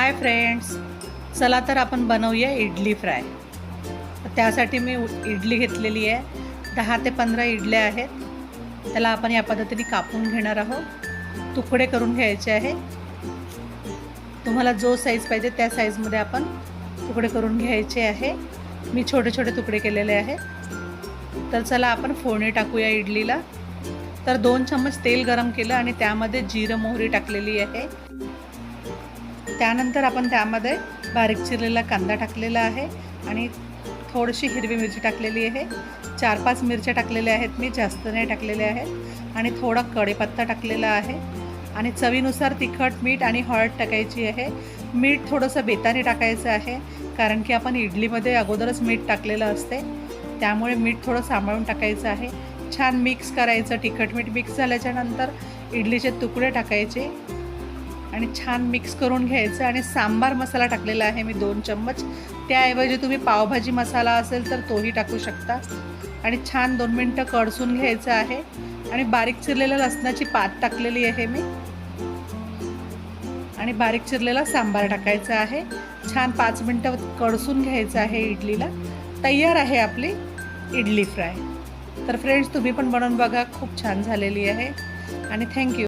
Hi friends चला तर आपण बनवूया इडली फ्राय. त्यासाठी मी उ- इडली घेतलेली आहे. दहा ते पंधरा इडल्या आहेत. त्याला आपण या पद्धतीने कापून घेणार आहोत. तुकडे करून घ्यायचे आहे. तुम्हाला जो साईज पाहिजे त्या साईजमध्ये आपण तुकडे करून घ्यायचे आहे. मी छोटे छोटे तुकडे केलेले आहेत. तर चला आपण फोडणी टाकूया इडलीला. तर दोन चम्मच तेल गरम केलं आणि त्यामध्ये जिरं मोहरी टाकलेली आहे. त्यानंतर आपण त्यामध्ये बारीक चिरलेला कांदा टाकलेला आहे आणि थोडीशी हिरवी मिरची टाकलेली आहे. चार पाच मिरच्या टाकलेल्या आहेत मी जास्त नाही टाकलेल्या आहेत. आणि थोडा कढीपत्ता टाकलेला आहे. आणि चवीनुसार तिखट मीठ आणि हळद टाकायची आहे. मीठ थोडंसं बेताने टाकायचं आहे कारण की आपण इडलीमध्ये अगोदरच मीठ टाकलेलं असते. त्यामुळे मीठ थोडं सांभाळून टाकायचं आहे. छान मिक्स करायचं तिखट मीठ मिक्स झाल्याच्यानंतर इडलीचे तुकडे टाकायचे. आणि छान मिक्स करून घ्यायचं आणि सांबार मसाला टाकलेला आहे मी दोन चम्मच. त्याऐवजी तुम्ही पावभाजी मसाला असेल तर तोही टाकू शकता. आणि छान दोन मिनटं कडसून घ्यायचं आहे. आणि बारीक चिरलेल्या लसणाची पात टाकलेली आहे मी. आणि बारीक चिरलेला सांबार टाकायचा आहे. छान पाच मिनटं कडसून घ्यायचं आहे इडलीला. तयार आहे आपली इडली फ्राय. तर फ्रेंड्स तुम्ही पण बनवून बघा. खूप छान झालेली आहे. आणि थँक्यू.